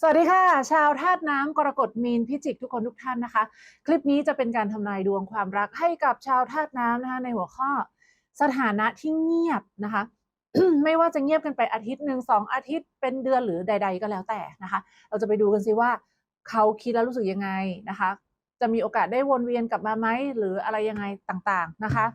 สวัสดีค่ะ ชาวธาตุน้ำกรกฎมีนพิจิกทุกคนทุกท่านนะคะ คลิปนี้จะเป็นการทำนายดวงความรักให้กับชาวธาตุน้ำนะคะ ในหัวข้อสถานะที่เงียบนะคะ ไม่ว่าจะเงียบกันไปอาทิตย์หนึ่งสองอาทิตย์เป็นเดือนหรือใด ๆ ก็แล้วแต่นะคะ เราจะไปดูกันสิว่า เขาคิดแล้วรู้สึกยังไงนะคะ จะมีโอกาสได้วนเวียนกลับมาไหมหรืออะไรยังไงต่างๆนะคะ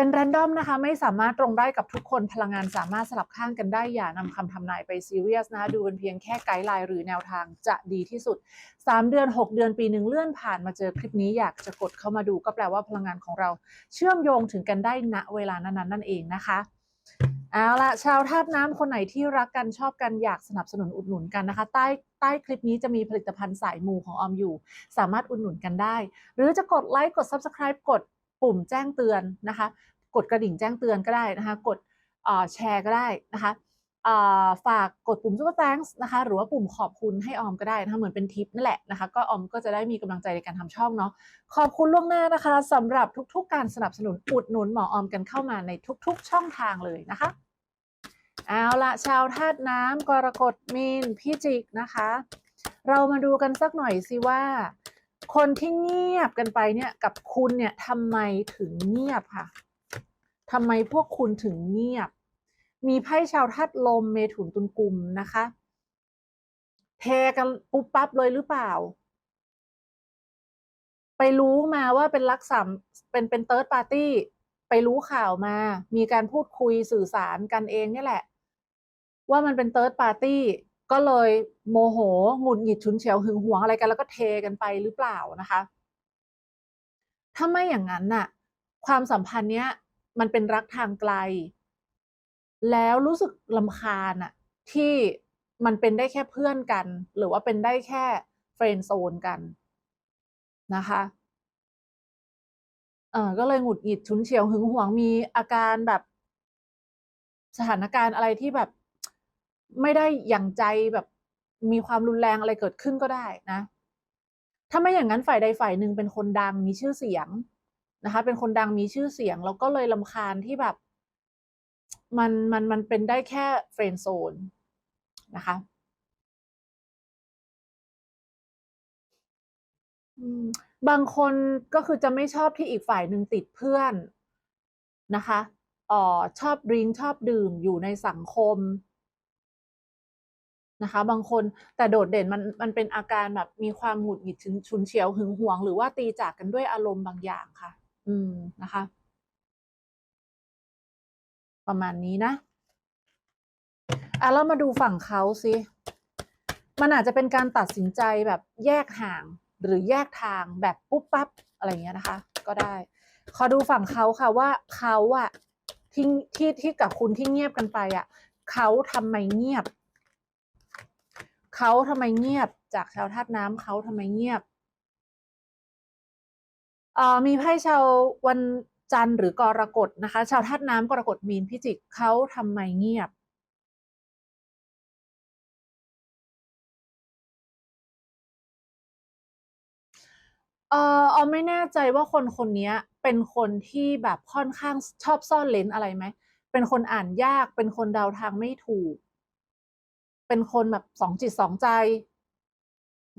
เป็นแรนดอมนะคะ ไม่สามารถตรงได้กับทุกคนพลังงานสามารถสลับข้างกันได้อย่านำคำทำนายไปซีเรียสนะคะดูเป็นเพียงแค่ไกด์ไลน์หรือแนวทางจะดีที่สุด 3 เดือน 6 เดือนปีหนึ่งเลื่อนผ่านมาเจอคลิปนี้อยากจะกดเข้ามาดู ก็แปลว่าพลังงานของเราเชื่อมโยงถึงกันได้ณเวลานั้นๆนั่นเองนะคะเอาละชาวธาตุน้ำคนไหนที่รักกันชอบกันอยากสนับสนุนอุดหนุนกันนะคะ ใต้ใต้คลิปนี้จะมีผลิตภัณฑ์สายมูของออมอยู่ สามารถอุดหนุนกันได้ หรือจะกดไลค์กด Subscribe กด ปุ่มแจ้งเตือนนะคะ กดกระดิ่งแจ้งเตือนก็ได้นะคะ กดแชร์ก็ได้นะคะฝากกดปุ่ม Super Thanks นะคะ หรือว่าปุ่มขอบคุณให้ออมก็ได้นะคะเหมือนเป็นทิปนั่นแหละนะคะ ก็ออมก็จะได้มีกำลังใจในการทำช่องเนาะขอบคุณล่วงหน้านะคะสำหรับทุกๆ การสนับสนุนอุดหนุนหมอออมกันเข้ามาในทุกๆ ช่องทางเลยนะคะเอาละชาวธาตุน้ำกรกฎมีนพิจิกนะคะ เรามาดูกันสักหน่อยสิว่า คนที่เงียบกันไปเนี่ยกับคุณเนี่ยทำไมถึงเงียบค่ะทำไมพวกคุณถึงเงียบ มีไพ่ชาวธาตุลมเมถุนตุลกุมนะคะเทกันปุ๊บปั๊บเลยหรือเปล่า ไปรู้มาว่าเป็นลักษณเป็นเป็นเติร์ดปาร์ตี้ไปรู้ข่าวมา มีการพูดคุยสื่อสารกันเองนี่แหละ ว่ามันเป็นเติร์ดปาร์ตี้ ก็เลยโมโหหงุดหงิดฉุนเฉียวหึงหวงอะไรกันแล้วก็เทกันไปหรือเปล่านะคะ ถ้าไม่อย่างนั้นน่ะ ความสัมพันธ์เนี้ย มันเป็นรักทางไกล แล้วรู้สึกลำคาญอะที่มันเป็นได้แค่เพื่อนกัน หรือว่าเป็นได้แค่เฟรนด์โซนกันนะคะเออก็เลยหงุดหงิดฉุนเฉียวหึงหวงมีอาการแบบ สถานการณ์อะไรที่แบบ ไม่ได้อย่างใจแบบมีความรุนแรงอะไรเกิดขึ้นก็ได้นะ ถ้าไม่อย่างนั้นฝ่ายใดฝ่ายหนึ่งเป็นคนดังมีชื่อเสียงนะคะ เป็นคนดังมีชื่อเสียง แล้วก็เลยลำคาญที่แบบ มันมันมันเป็นได้แค่เฟรนด์โซนนะคะบางคนก็คือจะไม่ชอบที่อีกฝ่ายหนึ่งติดเพื่อนนะคะอ่อชอบดริงชอบดื่มอยู่ในสังคม นะคะ บางคนแต่โดดเด่นมันมันเป็นอาการแบบมีความหงุดหงิดฉุนเฉียวหึงหวง หรือว่าตีจากกันด้วยอารมณ์บางอย่างค่ะ อืมนะคะ ประมาณนี้นะอะเรามาดูฝั่งเขาสิมันอาจจะเป็นการตัดสินใจแบบแยกห่างหรือแยกทางแบบปุ๊บปั๊บอะไรเงี้ยนะคะ ก็ได้ ขอดูฝั่งเขาค่ะว่าเขาอะที่ที่ที่กับคุณที่เงียบกันไปอะเขาทำไมเงียบ เขาทำไมเงียบ จากชาวธาตุน้ำเขาทำไมเงียบเอ่อมีไพ่ชาววันจันทร์หรือกรกฎนะคะ ชาวธาตุน้ำกรกฎมีนพิจิกเขาทำไมเงียบเอ่อออไม่แน่ใจว่าคนคนนี้เป็นคนที่แบบค่อนข้างชอบซ่อนเลนอะไรไหม เป็นคนอ่านยาก เป็นคนเดาทางไม่ถูก เป็นคนแบบสองจิตสองใจ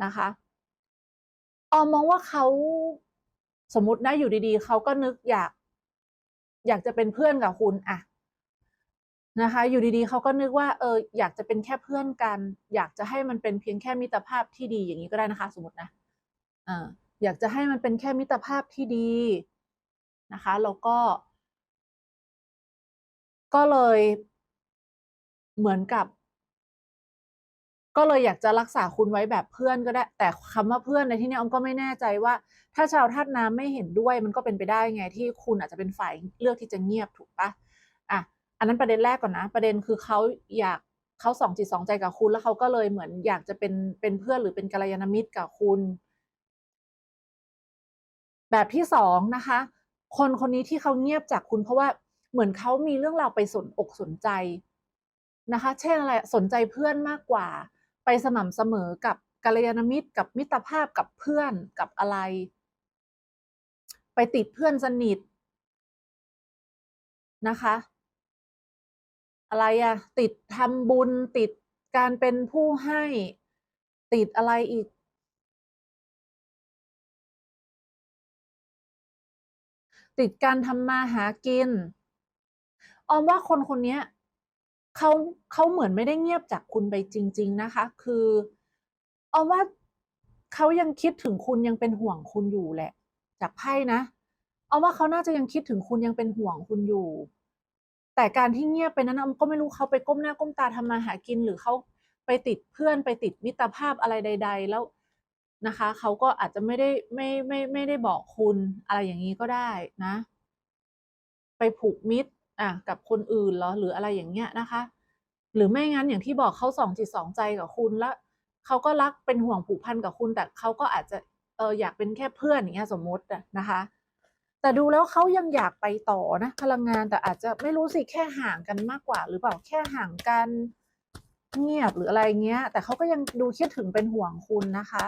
นะคะออมมองว่าเขาสมมตินะอยู่ดีๆเขาก็นึกอยาก อยากจะเป็นเพื่อนกับคุณอะนะคะ อยู่ดีๆเขาก็นึกว่า เออ อยากจะเป็นแค่เพื่อนกัน อยากจะให้มันเป็นเพียงแค่มิตรภาพที่ดีอย่างนี้ก็ได้นะคะ สมมตินะอ่าอยากจะให้มันเป็นแค่มิตรภาพที่ดีนะคะแล้วก็ ก็เลยเหมือนกับ ก็เลยอยากจะรักษาคุณไว้แบบเพื่อนก็ได้ แต่คำว่าเพื่อนในที่นี้อมก็ไม่แน่ใจว่า ถ้าชาวธาตุน้ำไม่เห็นด้วยมันก็เป็นไปได้ไงที่คุณอาจจะเป็นฝ่ายเลือกที่จะเงียบถูกปะอะอันนั้นประเด็นแรกก่อนนะ ประเด็นคือเขาอยากเขาสองจิตสองใจกับคุณแล้วเขาก็เลยเหมือนอยากจะเป็นเป็นเพื่อนหรือเป็นกัลยาณมิตรกับคุณ แบบที่สองนะคะ คนคนนี้ที่เขาเงียบจากคุณเพราะว่าเหมือนเขามีเรื่องราวไปสนอกสนใจนะคะ เช่นอะไรสนใจเพื่อนมากกว่า ไปสม่ำเสมอกับกัลยาณมิตร กับมิตรภาพกับเพื่อนกับอะไร ไปติดเพื่อนสนิทนะคะ อะไรอะติดทำบุญติดการเป็นผู้ให้ ติดอะไรอีกติดการทำมาหากิน ออมว่าคนคนนี้ เขาเขาเหมือนไม่ได้เงียบจากคุณไปจริง ๆ นะคะ คือออมว่าเขายังคิดถึงคุณยังเป็นห่วงคุณอยู่แหละ จากไพ่นะออมว่าเขาน่าจะยังคิดถึงคุณยังเป็นห่วงคุณอยู่ แต่การที่เงียบไปนั้นออมก็ไม่รู้เขาไปก้มหน้าก้มตาทำมาหากินหรือเขาไปติดเพื่อนไปติดมิตรภาพอะไรใด ๆ แล้วนะคะเขาก็อาจจะไม่ได้ไม่ไม่ไม่ได้บอกคุณอะไรอย่างนี้ก็ได้นะ ไปผูกมิตร อะกับคนอื่นเหรอหรืออะไรอย่างเงี้ยนะคะ หรือไม่งั้นอย่างที่บอกเขาสองจิตสองใจกับคุณแล้วเขาก็รักเป็นห่วงผูกพันกับคุณ แต่เขาก็อาจจะเอออยากเป็นแค่เพื่อนอย่างเงี้ยสมมติอะนะคะ แต่ดูแล้วเขายังอยากไปต่อนะพลังงานแต่อาจจะไม่รู้สิแค่ห่างกันมากกว่า หรือเปล่าแค่ห่างกันเงียบหรืออะไรเงี้ย แต่เขาก็ยังดูคิดถึงเป็นห่วงคุณนะคะ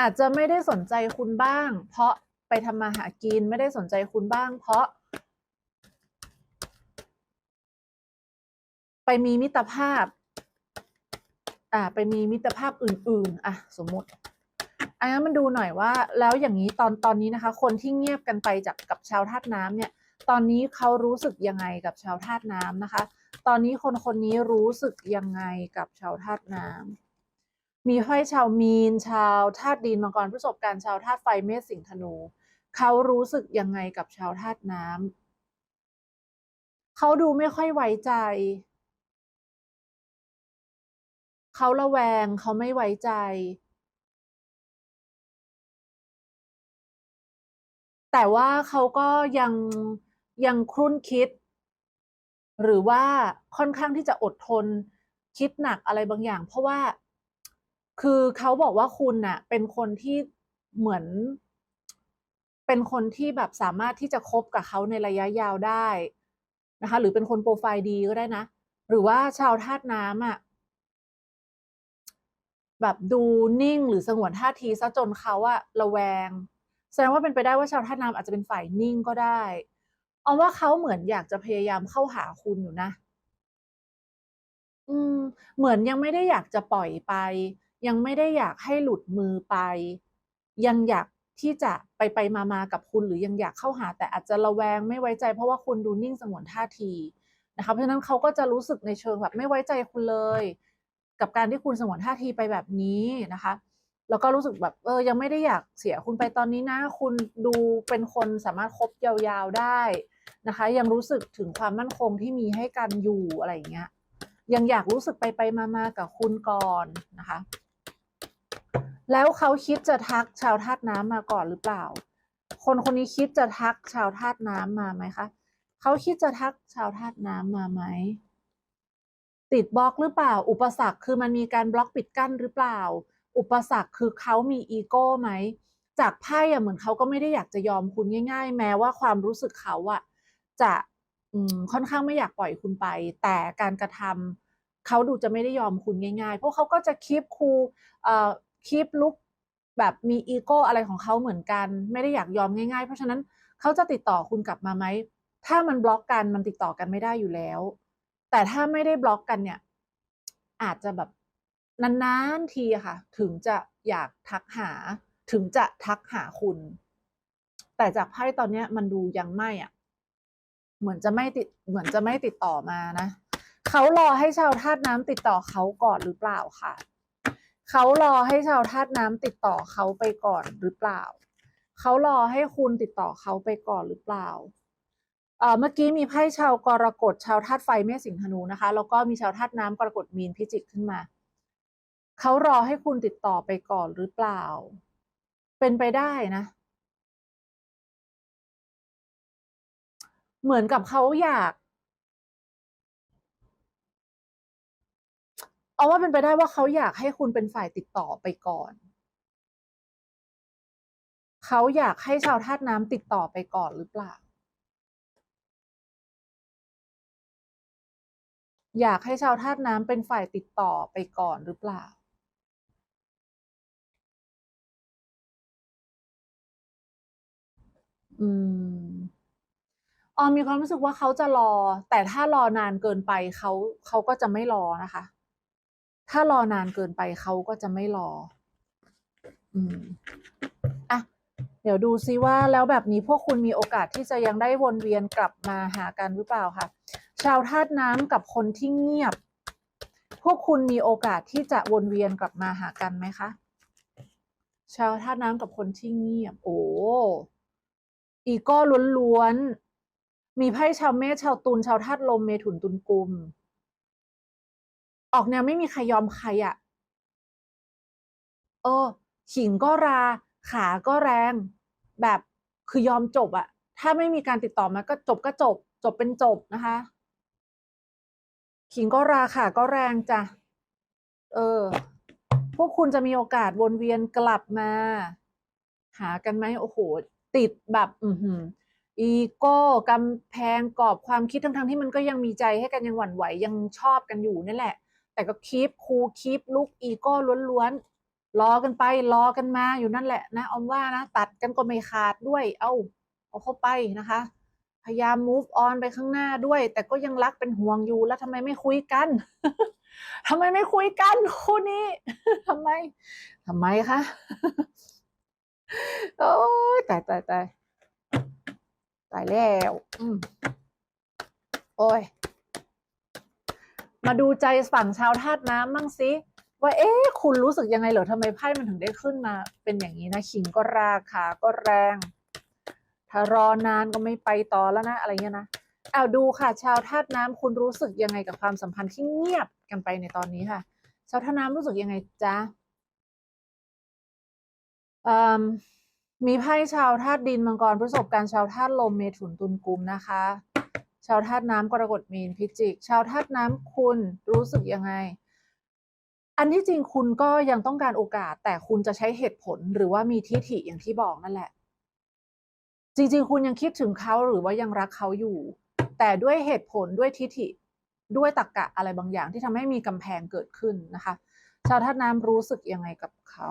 อาจจะไม่ได้สนใจคุณบ้าง เพราะ ไปทำมาหากินไม่ได้สนใจคุณบ้าง เพราะ ไปมีมิตรภาพ อ่า ไปมีมิตรภาพอื่น ๆ อะ สมมติอันนั้นมันดูหน่อยว่า แล้วอย่างนี้ตอนตอนนี้นะคะ คนที่เงียบกันไปจากกับชาวธาตุน้ำเนี่ย ตอนนี้เขารู้สึกยังไงกับชาวธาตุน้ำนะคะ ตอนนี้คนคนนี้รู้สึกยังไงกับชาวธาตุน้ำ มีไพ่ชาวมีน ชาวธาตุดินมังกรพฤษภการชาวธาตุไฟเมษสิงห์ธนู เขารู้สึกยังไงกับชาวธาตุน้ำเขาดูไม่ค่อยไว้ใจ เขาระแวงเขาไม่ไว้ใจ แต่ว่าเขาก็ยังยังครุ่นคิด หรือว่าค่อนข้างที่จะอดทนคิดหนักอะไรบางอย่าง เพราะว่า คือเขาบอกว่าคุณน่ะ เป็นคนที่เหมือน เป็นคนที่แบบสามารถที่จะคบกับเขาในระยะยาวได้นะคะ หรือเป็นคนโปรไฟล์ดีก็ได้นะ หรือว่าชาวธาตุน้ำอะแบบดูนิ่งหรือสงวนท่าทีซะจนเขาอะระแวง แสดงว่าเป็นไปได้ว่าชาวธาตุน้ำอาจจะเป็นฝ่ายนิ่งก็ได้เอาว่าเขาเหมือนอยากจะพยายามเข้าหาคุณอยู่นะ อืม เหมือนยังไม่ได้อยากจะปล่อยไป ยังไม่ได้อยากให้หลุดมือไป ยังอยากที่จะไปไปมามากับคุณหรือยังอยากเข้าหา แต่อาจจะระแวงไม่ไว้ใจ เพราะว่าคุณดูนิ่งสงวนท่าทีนะคะเพราะฉะนั้นเขาก็จะรู้สึกในเชิงแบบไม่ไว้ใจคุณเลย กับการที่คุณสงวนท่าทีไปแบบนี้นะคะแล้วก็รู้สึกแบบเออยังไม่ได้อยากเสียคุณไปตอนนี้นะ คุณดูเป็นคนสามารถคบยาวๆได้นะคะ ยังรู้สึกถึงความมั่นคงที่มีให้กันอยู่อะไรอย่างเงี้ยยังอยากรู้สึกไปไปมามากับคุณก่อนนะคะ แล้วเขาคิดจะทักชาวธาตุน้ำมาก่อนหรือเปล่า คนคนนี้คิดจะทักชาวธาตุน้ำมาไหมคะเขาคิดจะทักชาวธาตุน้ำมาไหมติดบล็อกหรือเปล่า อุปสรรคคือมันมีการบล็อกปิดกั้นหรือเปล่า อุปสรรคคือเขามีอีโก้ไหมจากไพ่อะเหมือนเขาก็ไม่ได้อยากจะยอมคุณง่าย ๆ แม้ว่าความรู้สึกเขาอะจะค่อนข้างไม่อยากปล่อยคุณไป แต่การกระทำเขาดูจะไม่ได้ยอมคุณง่าย ๆ เพราะเขาก็จะคีปคูเอ่อ คีปลุกแบบมีอีโก้อะไรของเขาเหมือนกัน ไม่ได้อยากยอมง่ายๆ เพราะฉะนั้นเขาจะติดต่อคุณกลับมาไหม ถ้ามันบล็อกกันมันติดต่อกันไม่ได้อยู่แล้ว แต่ถ้าไม่ได้บล็อกกันเนี่ย อาจจะแบบนานๆทีค่ะ ถึงจะอยากทักหา ถึงจะทักหาคุณ แต่จากไพ่ตอนนี้มันดูยังไม่อะ เหมือนจะไม่ติด เหมือนจะไม่ติดต่อมานะเขารอให้ชาวธาตุน้ำติดต่อเขาก่อนหรือเปล่าค่ะ เขารอให้ชาวธาตุน้ำติดต่อเขาไปก่อนหรือเปล่า เขารอให้คุณติดต่อเขาไปก่อนหรือเปล่าเอ่อเมื่อกี้มีไพ่ชาวกรกฎชาวธาตุไฟเมษสิงห์ธนูนะคะ แล้วก็มีชาวธาตุน้ำกรกฎมีนพิจิกขึ้นมา เขารอให้คุณติดต่อไปก่อนหรือเปล่า เป็นไปได้นะ เหมือนกับเขาอยาก เอาว่าเป็นไปได้ว่าเขาอยากให้คุณเป็นฝ่ายติดต่อไปก่อน เขาอยากให้ชาวธาตุน้ำติดต่อไปก่อนหรือเปล่า อยากให้ชาวธาตุน้ำเป็นฝ่ายติดต่อไปก่อนหรือเปล่าอืมออมมีความรู้สึกว่าเขาจะรอ แต่ถ้ารอนานเกินไปเขาเขาก็จะไม่รอนะคะ ถ้ารอนานเกินไปเขาก็จะไม่รอ อืมอะ เดี๋ยวดูซิว่าแล้วแบบนี้พวกคุณมีโอกาสที่จะยังได้วนเวียนกลับมาหากันหรือเปล่าคะชาวธาตุน้ำกับคนที่เงียบ พวกคุณมีโอกาสที่จะวนเวียนกลับมาหากันไหมคะ ชาวธาตุน้ำกับคนที่เงียบ โอ้ อีก้ล้วนๆ มีไพ่ชาวเมษชาวตุลชาวธาตุลมเมถุนตุลกุม ออกแนวไม่มีใครยอมใครอะ่ะเออขิงก็ราขาก็แรง แบบคือยอมจบอะถ้าไม่มีการติดต่อมาก็จบก็จบ จบเป็นจบนะคะ ขิงก็ราขาก็แรงจ้ะเออ พวกคุณจะมีโอกาสวนเวียนกลับมา หากันไหมโอ้โห ติดแบบ อือหืออีโก้กำแพงกรอบความคิดทั้งๆที่มันก็ยังมีใจให้กันยังหวั่นไหวยังชอบกันอยู่นั่นแหละ แต่ก็คีปคูคีปลุกอีโก้ล้วนๆรอกันไปรอกันมาอยู่นั่นแหละนะออมว่านะ ตัดกันก็ไม่ขาดด้วย เอาเอาเข้าไปนะคะ พยายาม move on ไปข้างหน้าด้วย แต่ก็ยังรักเป็นห่วงอยู่แล้วทำไมไม่คุยกันทำไมไม่คุยกันคู่นี้ทำไมทำไมคะโอ้ยตายตายตายตายแล้ว อืมโอ้ย มาดูใจฝั่งชาวธาตุน้ำมั่งสิว่าเอ๊ะคุณรู้สึกยังไงเหรอทำไมไพ่มันถึงได้ขึ้นมา เป็นอย่างนี้นะขิงก็ราขาก็แรง ถ้ารอนานก็ไม่ไปต่อแล้วนะอะไรเงี้ยนะอ้าวดูค่ะ ชาวธาตุน้ำคุณรู้สึกยังไงกับความสัมพันธ์ที่เงียบกันไปในตอนนี้ค่ะ ชาวธาตุน้ำรู้สึกยังไงจ๊ะมมีไพ่ชาวธาตุดินมังกรพฤษภการชาวธาตุลมเมถุนตุลกุมนะคะ ชาวธาตุน้ำกรกฎมีนพิจิก ชาวธาตุน้ำคุณรู้สึกยังไง อันที่จริงคุณก็ยังต้องการโอกาส แต่คุณจะใช้เหตุผลหรือว่ามีทิฏฐิอย่างที่บอกนั่นแหละ จริงๆ คุณยังคิดถึงเขาหรือว่ายังรักเขาอยู่ แต่ด้วยเหตุผลด้วยทิฏฐิด้วยตรรกะอะไรบางอย่างที่ทำให้มีกำแพงเกิดขึ้นนะคะ ชาวธาตุน้ำรู้สึกยังไงกับเขา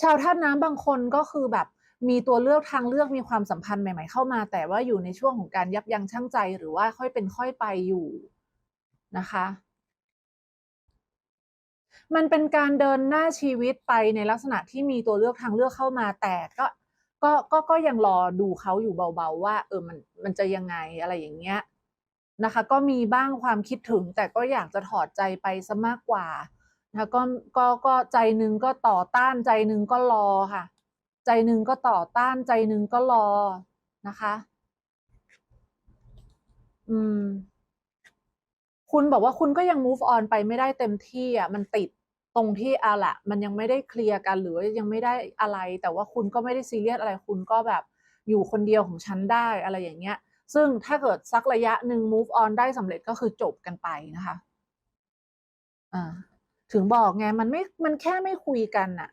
ชาวธาตุน้ำบางคนก็คือแบบ มีตัวเลือกทางเลือกมีความสัมพันธ์ใหม่ ๆ เข้ามา แต่ว่าอยู่ในช่วงของการยับยั้งชั่งใจหรือว่าค่อยเป็นค่อยไปอยู่นะคะ มันเป็นการเดินหน้าชีวิตไปในลักษณะที่มีตัวเลือกทางเลือกเข้ามาแต่ก็ก็ก็ก็ยังรอดูเขาอยู่เบาๆ ว่า เออมันมันจะยังไงอะไรอย่างเงี้ยนะคะ ก็มีบ้างความคิดถึง แต่ก็อยากจะถอดใจไปซะมากกว่านะคะก็ก็ก็ใจหนึ่งก็ต่อต้านใจหนึ่งก็รอค่ะ ใจหนึ่งก็ต่อต้านใจหนึ่งก็รอนะคะ อืม คุณบอกว่าคุณก็ยัง move on ไปไม่ได้เต็มที่อะ มันติดตรงที่อะละมันยังไม่ได้เคลียร์กันหรือยังไม่ได้อะไร แต่ว่าคุณก็ไม่ได้ซีเรียสอะไร คุณก็แบบอยู่คนเดียวของฉันได้อะไรอย่างเงี้ย ซึ่งถ้าเกิดสักระยะหนึ่ง move on ได้สำเร็จก็คือจบกันไปนะคะ อ่า ถึงบอกไงมันไม่ มันแค่ไม่คุยกันน่ะ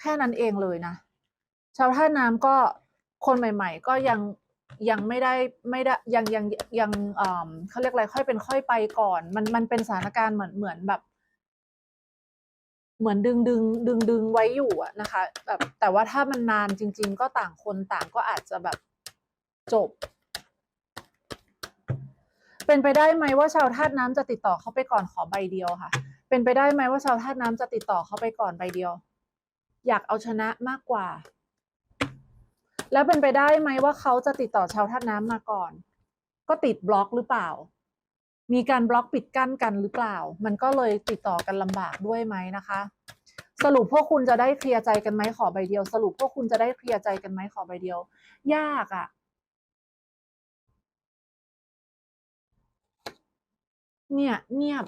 แค่นั้นเองเลยนะ ชาวท่าน้ำก็คนใหม่ ๆ ก็ยังยังไม่ได้ไม่ได้ยังยังยังเออเขาเรียกอะไรค่อยเป็นค่อยไปก่อน มันมันเป็นสถานการณ์เหมือนเหมือนแบบ เหมือนดึงดึงดึงดึงไว้อยู่อะนะคะแบบแต่ว่าถ้ามันนานจริง ๆ ก็ต่างคนต่างก็อาจจะแบบจบ เป็นไปได้ไหมว่าชาวธาตุน้ำจะติดต่อเขาไปก่อนขอใบเดียวค่ะ เป็นไปได้ไหมว่าชาวธาตุน้ำจะติดต่อเขาไปก่อนใบเดียว อยากเอาชนะมากกว่า แล้วเป็นไปได้ไหมว่าเขาจะติดต่อชาวธาตุน้ำมาก่อน ก็ติดบล็อกหรือเปล่า มีการบล็อกปิดกั้นกันหรือเปล่า มันก็เลยติดต่อกันลำบากด้วยไหมนะคะ สรุปพวกคุณจะได้เคลียร์ใจกันไหมขอใบเดียว สรุปพวกคุณจะได้เคลียร์ใจกันไหมขอใบเดียว ยากอะ่ะเนี่ยเงียบ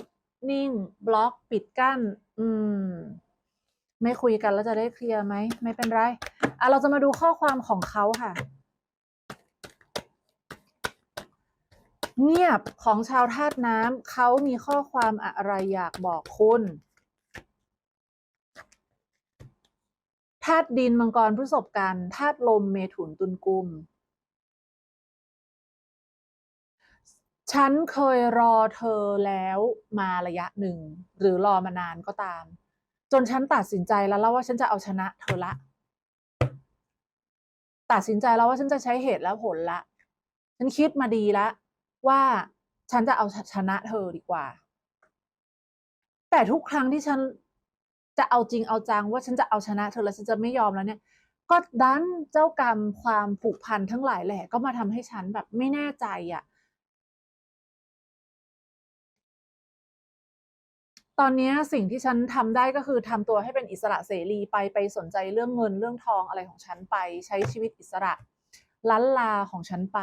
นิ่ง บล็อกปิดกั้น อืม ไม่คุยกันแล้วจะได้เคลียร์ไหม ไม่เป็นไร อะ เราจะมาดูข้อความของเขาค่ะ เงียบของชาวธาตุน้ำเขามีข้อความอะไรอยากบอกคุณธาตุดินมังกรพฤษภกันธาตุลมเมถุนตุลกุม ฉันเคยรอเธอแล้วมาระยะหนึ่ง หรือรอมานานก็ตาม จนฉันตัดสินใจแล้วแล้วว่าฉันจะเอาชนะเธอละ ตัดสินใจแล้วว่าฉันจะใช้เหตุและผลละ ฉันคิดมาดีล้วว่าฉันจะเอาชนะเธอดีกว่า แต่ทุกครั้งที่ฉันจะเอาจริงเอาจังว่าฉันจะเอาชนะเธอแล้วฉันจะไม่ยอมแล้วเนี่ย ก็ดันเจ้ากรรมความผูกพันทั้งหลายแหละ ก็มาทำให้ฉันแบบไม่แน่ใจอะ่ะ ตอนนี้สิ่งที่ฉันทำได้ก็คือทำตัวให้เป็นอิสระเสรีไปไปสนใจเรื่องเงินเรื่องทองอะไรของฉันไป ใช้ชีวิตอิสระล้านลาของฉันไป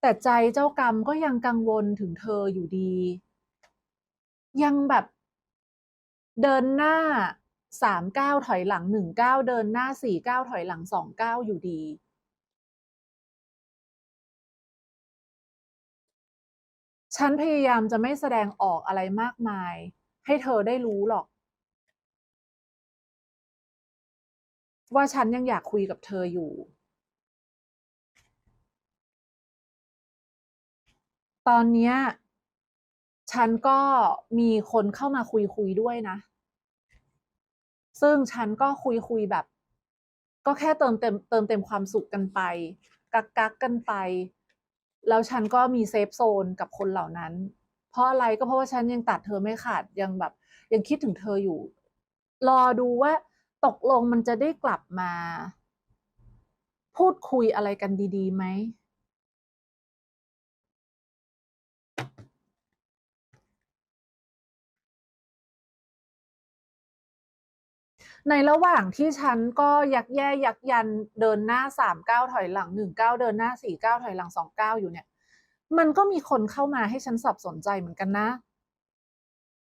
แต่ใจเจ้ากรรมก็ยังกังวลถึงเธออยู่ดี ยังแบบเดินหน้าสามก้าวถอยหลังหนึ่งก้าวเดินหน้าสี่ก้าวถอยหลังสองก้าวอยู่ดี ฉันพยายามจะไม่แสดงออกอะไรมากมาย ให้เธอได้รู้หรอก ว่าฉันยังอยากคุยกับเธออยู่ ตอนนี้ฉันก็มีคนเข้ามาคุยคุยด้วยนะ ซึ่งฉันก็คุยคุยแบบ ก็แค่เติมเต็มเติมเต็มความสุขกันไป กักกักกันไป แล้วฉันก็มีเซฟโซนกับคนเหล่านั้น เพราะอะไรก็เพราะว่าฉันยังตัดเธอไม่ขาดยังแบบ ยังคิดถึงเธออยู่ รอดูว่าตกลงมันจะได้กลับมา พูดคุยอะไรกันดีๆไหม ในระหว่างที่ฉันก็ยักแย่ยักยันเดินหน้าสามเก้าถอยหลังหนึ่งเก้าเดินหน้าสี่เก้าถอยหลังสองเก้าอยู่เนี่ย มันก็มีคนเข้ามาให้ฉันสับสนใจเหมือนกันนะ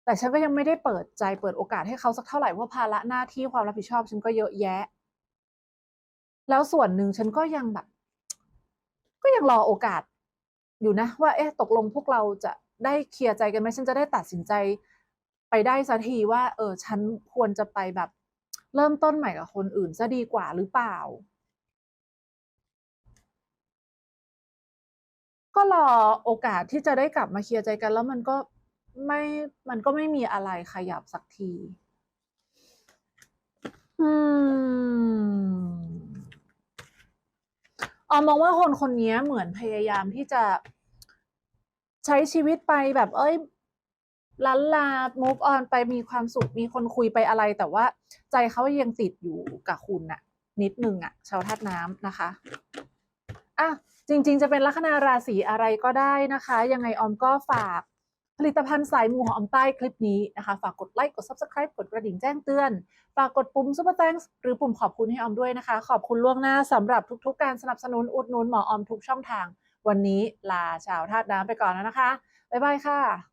แต่ฉันก็ยังไม่ได้เปิดใจเปิดโอกาสให้เขาสักเท่าไหร่เพราภาระหน้าที่ความรับผิดชอบฉันก็เยอะแยะ แล้วส่วนหนึ่งฉันก็ยังแบบ ก็ยังรอโอกาสอยู่นะ ว่าเอ๊ะตกลงพวกเราจะได้เคลียร์ใจกันไหมฉันจะได้ตัดสินใจไปได้สักทีว่า เออ ฉันควรจะไปแบบ เริ่มต้นใหม่กับคนอื่นจะดีกว่าหรือเปล่า ก็รอโอกาสที่จะได้กลับมาเคลียร์ใจกัน แล้วมันก็ไม่มันก็ไม่มีอะไรขยับสักที อืมออมมองว่าคนคนนี้เหมือนพยายามที่จะใช้ชีวิตไปแบบ เอ้ย ลันลา move on ไปมีความสุข มีคนคุยไปอะไร แต่ว่าใจเขายังติดอยู่กับคุณน่ะ นิดนึงอะ ชาวธาตุน้ำนะคะ อะ จริง ๆ จะเป็นลัคนาราศีอะไรก็ได้นะคะ ยังไงออมก็ฝาก ผลิตภัณฑ์สายมูของออมใต้คลิปนี้นะคะ ฝากกดไลค์ กด subscribe กดกระดิ่งแจ้งเตือน ฝากกดปุ่ม super thanks หรือปุ่มขอบคุณให้ออมด้วยนะคะ ขอบคุณล่วงหน้าสำหรับทุก ๆ การสนับสนุนอุดหนุนหมอออมทุกช่องทาง วันนี้ลาชาวธาตุน้ำไปก่อนแล้วนะคะบ๊ายบายค่ะ